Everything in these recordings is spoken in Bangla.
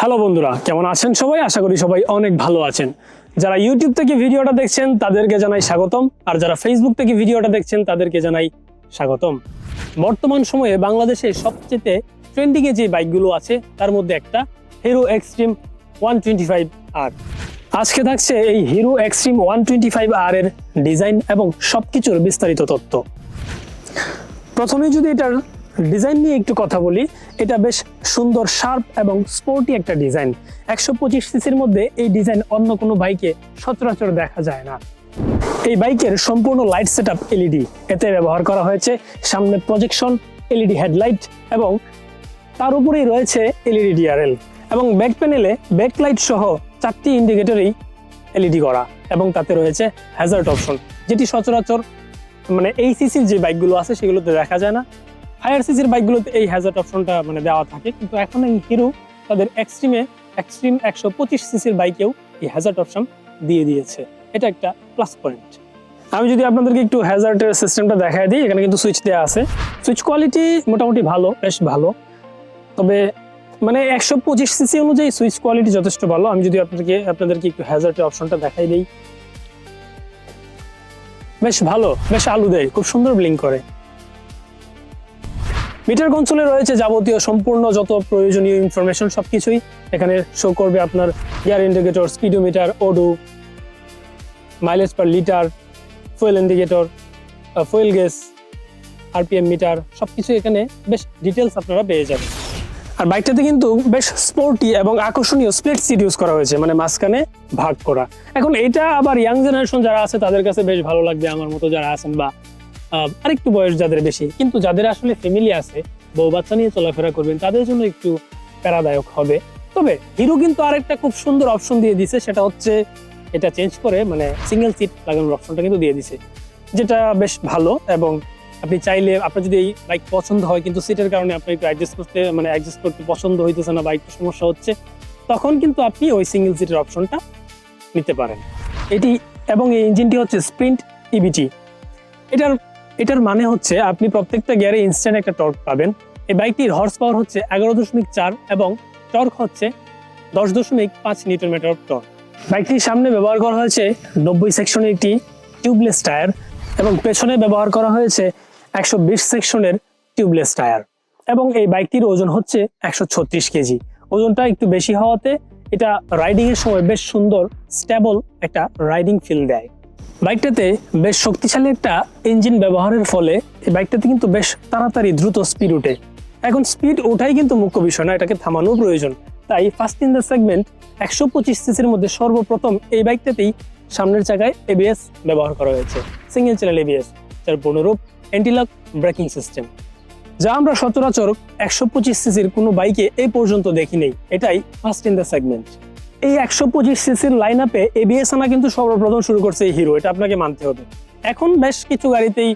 হ্যালো বন্ধুরা, কেমন আছেন সবাই? আশা করি সবাই অনেক ভালো আছেন। যারা ইউটিউব থেকে ভিডিওটা দেখছেন, তাদেরকে জানাই স্বাগতম। আর যারা ফেসবুক থেকে ভিডিওটা দেখছেন, তাদেরকে জানাই স্বাগতম। বর্তমান সময়ে বাংলাদেশে সবচেয়ে ট্রেন্ডিংয়ে যে বাইকগুলো আছে, তার মধ্যে একটা Hero Xtreme one twenty five R আজকে থাকছে এই Hero Xtreme one twenty five R এর ডিজাইন এবং সবকিছুর বিস্তারিত তথ্য। প্রথমে যদি এটার ডিজাইন নিয়ে একটু কথা বলি। এটা বেশ সুন্দর, শার্প এবং স্পোর্টি একটা ডিজাইন। একশো পঁচিশ সিসির মধ্যে এই ডিজাইন অন্য কোনো বাইকে সচরাচর দেখা যায় না। এই বাইকের সম্পূর্ণ লাইট সেট আপ এলইডি এতে ব্যবহার করা হয়েছে সামনে প্রজেকশন এলইডি হেডলাইট এবং তার উপরেই রয়েছে এলইডি ডিআরএল এবং ব্যাক প্যানেলে ব্যাক লাইট সহ চারটি ইন্ডিকেটরই এলইডি করা এবং তাতে রয়েছে হ্যাজার্ড অপশন যেটি সচরাচর মানে এই সিসির যে বাইকগুলো আছে সেগুলোতে দেখা যায় না। হায়ার সিসির বাইকগুলোতে এই হ্যাজার্ড অপশনটা মানে দেওয়া থাকে। কিন্তু এখন এই হিরো তাদের এক্সট্রিমে এক্সট্রিম একশো পঁচিশ সিসির বাইকেও এই হ্যাজার্ড অপশন দিয়ে দিয়েছে। এটা একটা প্লাস পয়েন্ট আমি যদি আপনাদেরকে একটু হ্যাজার্ডের সিস্টেমটা দেখায় দিই, এখানে কিন্তু সুইচ দেওয়া আছে। সুইচ কোয়ালিটি মোটামুটি ভালো, বেশ ভালো। তবে মানে একশো পঁচিশ সিসি অনুযায়ী সুইচ কোয়ালিটি যথেষ্ট ভালো। আমি যদি আপনাদেরকে আপনাদেরকে একটু হ্যাজার্ডের অপশনটা দেখাই দিই। বেশ ভালো, বেশ আলু দেয়, খুব সুন্দর ব্লিং করে। মিটার কনসোলে রয়েছে যাবতীয় সম্পূর্ণ যত প্রয়োজনীয় ইনফরমেশন সবকিছুই। এখানে শো করবে আপনার gear indicator speedometer odo mileage per litre fuel indicator fuel gas RPM meter সব সবকিছু এখানে বেশ ডিটেলস আপনারা পেয়ে যাবেন। আর বাইকটাতে কিন্তু বেশ স্পোর্টি এবং আকর্ষণীয় স্প্লিট সিট ইউজ করা হয়েছে মানে মাঝখানে ভাগ করা। এখন এটা আবার ইয়াং জেনারেশন যারা আছে, তাদের কাছে বেশ ভালো লাগবে আমার মতো যারা আছেন বা আরেকটু বয়স যাদের বেশি, কিন্তু যাদের আসলে ফ্যামিলি আছে, বউ বাচ্চা নিয়ে চলাফেরা করবেন, তাদের জন্য একটু প্যারাদায়ক হবে। তবে হিরো কিন্তু আরেকটা খুব সুন্দর অপশন দিয়ে দিছে, সেটা হচ্ছে এটা চেঞ্জ করে মানে সিঙ্গেল সিট লাগানোর অপশনটা কিন্তু দিয়ে দিছে, যেটা বেশ ভালো এবং আপনি চাইলে, আপনার যদি এই বাইক পছন্দ হয়, কিন্তু সিটের কারণে আপনি একটু অ্যাডজাস্ট করতে মানে অ্যাডজাস্ট করতে পছন্দ হইতেছে না বা একটু সমস্যা হচ্ছে, তখন কিন্তু আপনি ওই সিঙ্গেল সিটের অপশনটা নিতে পারেন। এটি, এবং এই ইঞ্জিনটি হচ্ছে স্প্রিন্ট ইবিটি এটার এটার মানে হচ্ছে আপনি প্রত্যেকটা গিয়ারে ইনস্ট্যান্ট একটা টর্ক পাবেন। এই বাইকটির হর্স পাওয়ার হচ্ছে এগারো দশমিক চার এবং টর্ক হচ্ছে দশ দশমিক পাঁচ নিউটন মিটার টর্ক বাইকটির সামনে ব্যবহার করা হয়েছে নব্বই সেকশনের একটি টিউবলেস টায়ার এবং পেছনে ব্যবহার করা হয়েছে একশো বিশ সেকশনের টিউবলেস টায়ার এবং এই বাইকটির ওজন হচ্ছে একশো ছত্রিশ কেজি। ওজনটা একটু বেশি হওয়াতে এটা রাইডিংয়ের সময় বেশ সুন্দর স্টেবল একটা রাইডিং ফিল দেয়। বাইকটাতে বেশ শক্তিশালী একটা ইঞ্জিন ব্যবহারের ফলে এই বাইকটাতে কিন্তু বেশ তাড়াতাড়ি দ্রুত স্পিড ওঠে। এখন স্পিড ওঠাই কিন্তু মুখ্য বিষয় না, এটাকে থামানো প্রয়োজন। তাই ফার্স্ট ইন দ্য সেগমেন্ট একশো পঁচিশ সিসির মধ্যে সর্বপ্রথম এই বাইকটাতেই সামনের জায়গায় এবিএস ব্যবহার করা হয়েছে সিঙ্গেল চ্যানেল এবিএস যার পূর্ণরূপ অ্যান্টিলক ব্রেকিং সিস্টেম যা আমরা সচরাচর একশো পঁচিশ সিসির কোনো বাইকে এই পর্যন্ত দেখি নেই, এটাই ফার্স্ট ইন দ্য সেগমেন্ট এই একশো পঁচিশ সিসির লাইন আপে এবিএস আনা কিন্তু সর্বপ্রথম শুরু করছে এই হিরো এটা আপনাকে মানতে হবে। এখন বেশ কিছু গাড়িতেই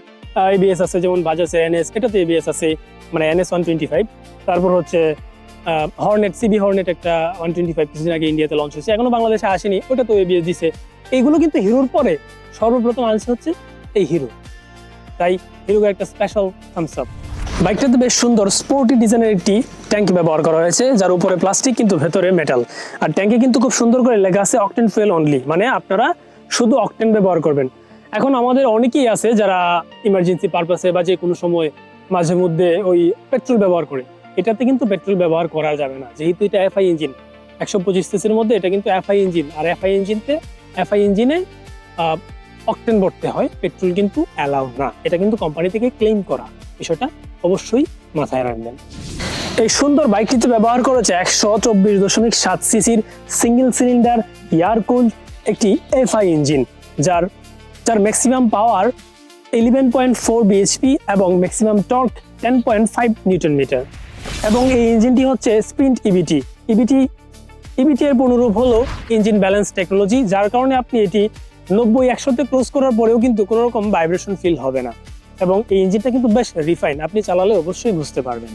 এবিএস আছে, যেমন বাজাজে এনএস এটাতে এবিএস আছে মানে এনএস ওয়ান টোয়েন্টি ফাইভ তারপর হচ্ছে হর্নেট সিবি হর্নেট একটা ওয়ান টোয়েন্টি ফাইভ কিছুদিন আগে ইন্ডিয়াতে লঞ্চ হয়েছে, এখনও বাংলাদেশে আসেনি ওটা তো এবিএস দিছে। এইগুলো কিন্তু হিরোর পরে সর্বপ্রথম আনছে হচ্ছে এই হিরো তাই হিরোকে একটা স্পেশাল থামস আপ বাইকটাতে বেশ সুন্দর স্পোর্টি ডিজাইনের একটি ট্যাঙ্ক ব্যবহার করা হয়েছে, যার উপরে প্লাস্টিক কিন্তু ভেতরে মেটাল আর ট্যাঙ্কে কিন্তু খুব সুন্দর করে লেখা আছে অকটেন ফুয়েল অনলি মানে আপনারা শুধু অকটেন ব্যবহার করবেন। এখন আমাদের অনেকেই আছে যারা ইমার্জেন্সি পারপাসে বা যে কোনো সময় মাঝে মধ্যে ওই পেট্রোল ব্যবহার করে। এটাতে কিন্তু পেট্রোল ব্যবহার করা যাবে না, যেহেতু এটা এফআই ইঞ্জিন একশো পঁচিশ সিসির মধ্যে এটা কিন্তু এফআই ইঞ্জিন আর এফআই ইঞ্জিনতে এফআই ইঞ্জিনে অকটেন ভরতে হয় পেট্রোল কিন্তু অ্যালাউ না। এটা কিন্তু কোম্পানি থেকে ক্লেম করা, বিষয়টা অবশ্যই মাথায় রাখবেন। এই সুন্দর বাইকটিতে ব্যবহার করেছে একশো চব্বিশ দশমিক সাত সিসির সিঙ্গেল সিলিন্ডার এয়ারকুল একটি এফআই ইঞ্জিন যার যার maximum power eleven point four BHP এবং maximum torque ten point five newton metre এবং এই ইঞ্জিনটি হচ্ছে স্প্রিন্ট ইবিটি ইবিটি ইবিটি এর অনুরূপ হলো ইঞ্জিন ব্যালেন্স টেকনোলজি যার কারণে আপনি এটি নব্বই একশোতে ক্রস করার পরেও কিন্তু কোনো রকম ভাইব্রেশন ফিল হবে না। এবং এই ইঞ্জিনটা কিন্তু বেশ রিফাইন আপনি চালালে অবশ্যই বুঝতে পারবেন।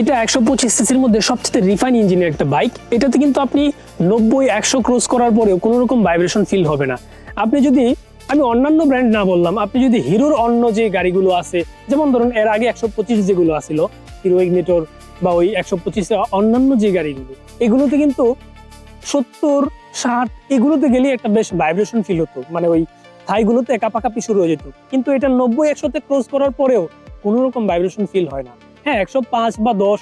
এটা একশো পঁচিশ সিসির মধ্যে সবচেয়ে রিফাইন ইঞ্জিনের একটা বাইক এটাতে কিন্তু আপনি নব্বই, একশো ক্রস করার পরেও কোনো রকম ভাইব্রেশন ফিল হবে না। আপনি যদি, আমি অন্যান্য ব্র্যান্ড না বললাম, আপনি যদি হিরোর অন্য যে গাড়িগুলো আছে, যেমন ধরুন এর আগে একশো পঁচিশ যেগুলো আছিল হিরো ইগনিটর বা ওই একশো পঁচিশে অন্যান্য যে গাড়িগুলো, এগুলোতে কিন্তু সত্তর, ষাট, এগুলোতে গেলে একটা বেশ ভাইব্রেশন ফিল হতো। মানে ওই থাইগুলোতে কাপাকাপি শুরু হয়ে যেত। কিন্তু এটা নব্বই একশোতে ক্রস করার পরেও কোনো রকম ভাইব্রেশন ফিল হয় না। হ্যাঁ একশো পাঁচ বা দশ,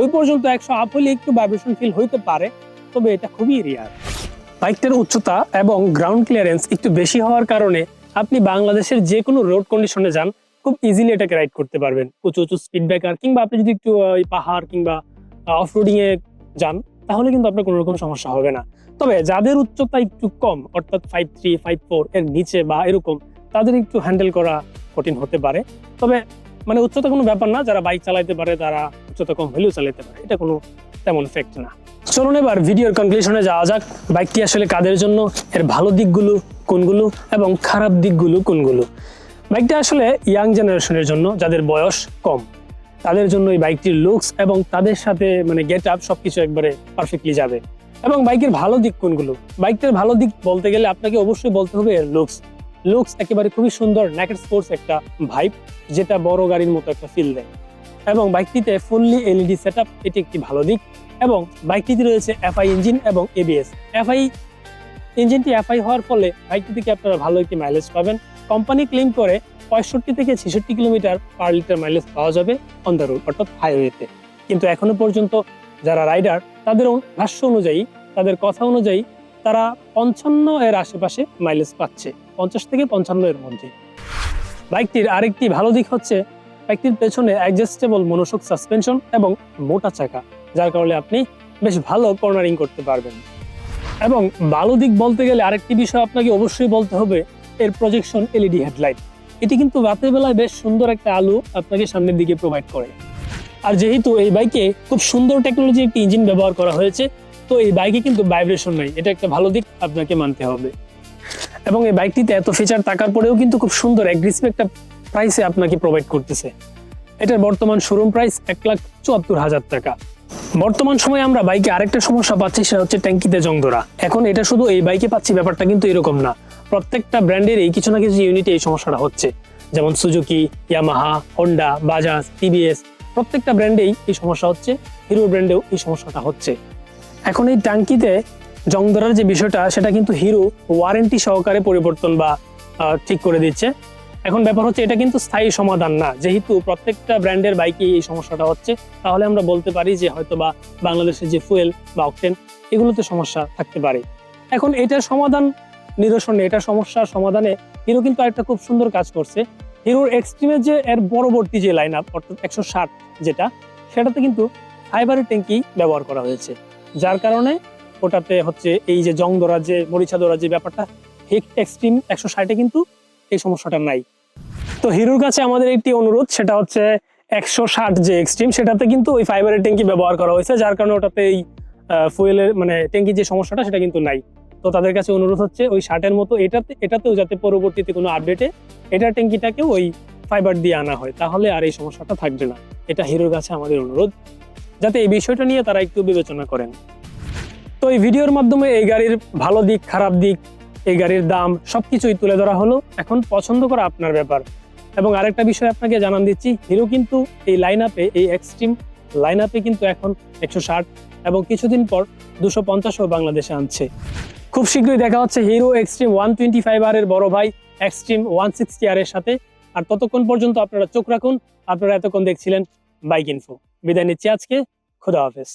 ওই পর্যন্ত একশো আপ হলে একটু ভাইব্রেশন ফিল হইতে পারে, তবে এটা খুবই রেয়ার বাইকটার উচ্চতা এবং গ্রাউন্ড ক্লিয়ারেন্স একটু বেশি হওয়ার কারণে আপনি বাংলাদেশের যে কোনো রোড কন্ডিশনে যান, খুব ইজিলি এটাকে রাইড করতে পারবেন। উঁচু উঁচু স্পিড ব্রেকার কিংবা আপনি যদি একটু পাহাড় কিংবা অফ রোডিং এ যান, তাহলে কিন্তু আপনার কোনো রকম সমস্যা হবে না। তবে যাদের উচ্চতা একটু কম, অর্থাৎ ফাইভ থ্রি ফাইভ ফোর এর নিচে বা এরকম, তাদের একটু হ্যান্ডেল করা কঠিন হতে পারে। তবে মানে উচ্চতা কোনো ব্যাপার না, যারা বাইক চালাইতে পারে তারা উচ্চতা কম হলেও চালাতে পারে, এটা কোনো তেমন ফ্যাক্ট না। চলুন এবার ভিডিওর কনক্লুশনে যাওয়া যাক বাইকটি আসলে কাদের জন্য, এর ভালো দিকগুলো কোনগুলো এবং খারাপ দিকগুলো কোনগুলো। বাইকটা আসলে ইয়াং জেনারেশনের জন্য, যাদের বয়স কম, তাদের জন্য এই বাইকটির লুকস এবং তাদের সাথে মানে গেট আপ সবকিছু একবারে পারফেক্টলি যাবে। এবং বাইকের ভালো দিক কোনগুলো? বাইকটার ভালো দিক বলতে গেলে আপনাকে অবশ্যই বলতে হবে এর লুকস লুকস একেবারে খুবই সুন্দর নেকেট স্পোর্টস একটা ভাইব যেটা বড় গাড়ির মতো একটা ফিল দেয়। এবং বাইকটিতে ফুললি এলইডি সেট এটি একটি ভালো দিক। এবং বাইকটিতে রয়েছে এফআই ইঞ্জিন এবং এবিএস এফআই ইঞ্জিনটি এফআই হওয়ার ফলে বাইকটি থেকে আপনারা ভালো একটি মাইলেজ পাবেন। কোম্পানি ক্লেম করে পঁয়ষট্টি থেকে ছেষট্টি কিলোমিটার পার লিটার মাইলেজ পাওয়া যাবে অন দ্য রোড অর্থাৎ হাইওয়েতে কিন্তু এখনও পর্যন্ত যারা রাইডার, তাদের ভাষ্য অনুযায়ী, তাদের কথা অনুযায়ী তারা পঞ্চান্ন এর আশেপাশে মাইলেজ পাচ্ছে, পঞ্চাশ থেকে পঞ্চান্ন এর মধ্যে। বাইকটির আরেকটি ভালো দিক হচ্ছে, বাইকটির পেছনে অ্যাডজাস্টেবল মনোসক সাসপেনশন এবং মোটা চাকা, যার কারণে আপনি বেশ ভালো কর্নারিং করতে পারবেন। এবং ভালো দিক বলতে গেলে আরেকটি বিষয় আপনাকে অবশ্যই বলতে হবে, এর প্রজেকশন এলইডি হেডলাইট এটি কিন্তু রাতের বেলায় বেশ সুন্দর একটা আলো আপনাকে সামনের দিকে প্রোভাইড করে। আর যেহেতু এই বাইকে খুব সুন্দর টেকনোলজি একটি ইঞ্জিন ব্যবহার করা হয়েছে, তো এই বাইকে কিন্তু ভাইব্রেশন নাই। এটা একটা ভালো দিক, আপনাকে মানতে হবে। এবং এই বাইকটিতে এত ফিচার থাকার পরেও কিন্তু খুব সুন্দর অ্যাগ্রেসিভ একটা প্রাইসে আপনাকে প্রোভাইড করতেছে। এটার বর্তমান শোরুম প্রাইস এক লাখ চুয়াত্তর হাজার টাকা। বর্তমান সময়ে আমরা বাইকে আরেকটা সমস্যা পাচ্ছি, সেটা হচ্ছে ট্যাঙ্কিতে জং ধরা। এখন এটা শুধু এই বাইকে পাচ্ছি, ব্যাপারটা কিন্তু এরকম না। প্রত্যেকটা ব্র্যান্ডের এই কিছু না কিছু ইউনিটে এই সমস্যাটা হচ্ছে। যেমন Suzuki Yamaha Honda Bajaj TVS প্রত্যেকটা ব্র্যান্ডেই এই সমস্যা হচ্ছে হিরো ব্র্যান্ডেও এই সমস্যাটা হচ্ছে। এখন এই ট্যাঙ্কিতে জং ধরার যে বিষয়টা, সেটা কিন্তু হিরো ওয়ারেন্টি সহকারে পরিবর্তন বা ঠিক করে দিচ্ছে। এখন ব্যাপার হচ্ছে এটা কিন্তু স্থায়ী সমাধান না। যেহেতু প্রত্যেকটা ব্র্যান্ডের বাইকে এই সমস্যাটা হচ্ছে, তাহলে আমরা বলতে পারি যে হয়তো বা বাংলাদেশের যে ফুয়েল বা অকটেন এগুলোতে সমস্যা থাকতে পারে। এখন এটার সমাধান নিরসনে এটা সমস্যার সমাধানে হিরো কিন্তু একটা খুব সুন্দর কাজ করছে। হিরোর এক্সট্রিমের যে, এর পরবর্তী যে লাইন আপ অর্থাৎ একশো ষাট যেটা, সেটাতে কিন্তু ফাইবারের ট্যাঙ্কি ব্যবহার করা হয়েছে। যার কারণে ওটাতে হচ্ছে এই যে জং ধরা যে মরিচা ধরা যে ব্যাপারটা হিট এক্সট্রিম একশো ষাটে কিন্তু এই সমস্যাটা নাই। তো হিরোর কাছে আমাদের একটি অনুরোধ, সেটা হচ্ছে একশো ষাট যে এক্সট্রিম সেটাতে কিন্তু ওই ফাইবারের ট্যাঙ্কি ব্যবহার করা হয়েছে, যার কারণে ওটাতে এই ফুয়েলের মানে ট্যাঙ্কির যে সমস্যাটা, সেটা কিন্তু নাই। তো তাদের কাছে অনুরোধ হচ্ছে ওই ষাটের মতো এটাতে, এটাতেও যাতে পরবর্তীতে কোনো আপডেটে এটার ট্যাঙ্কিটাকেও ওই ফাইবার দিয়ে আনা হয়, তাহলে আর এই সমস্যাটা থাকবে না। এটা হিরোর কাছে আমাদের অনুরোধ। যাতে এই বিষয়টা নিয়ে তারা একটু বিবেচনা করেন। তো এই ভিডিওর মাধ্যমে এই গাড়ির ভালো দিক, খারাপ দিক, এই গাড়ির দাম সবকিছুই তুলে ধরা হলো। এখন পছন্দ করা আপনার ব্যাপার। এবং আরেকটা বিষয় আপনাকে জানান দিচ্ছি, হিরো কিন্তু এই লাইন আপে এই এক্সট্রিম লাইন আপে কিন্তু এখন একশো ষাট এবং কিছুদিন পর দুশো পঞ্চাশও বাংলাদেশে আনছে। খুব শীঘ্রই দেখা হচ্ছে Hero Xtreme one twenty five R এর বড় ভাই এক্সট্রিম ওয়ান সিক্সটি আর এর সাথে। আর ততক্ষণ পর্যন্ত আপনারা চোখ রাখুন। আপনারা এতক্ষণ দেখছিলেন বাইক ইনফো বিদায় নিচ্ছি আজকে। খুদা হাফেজ।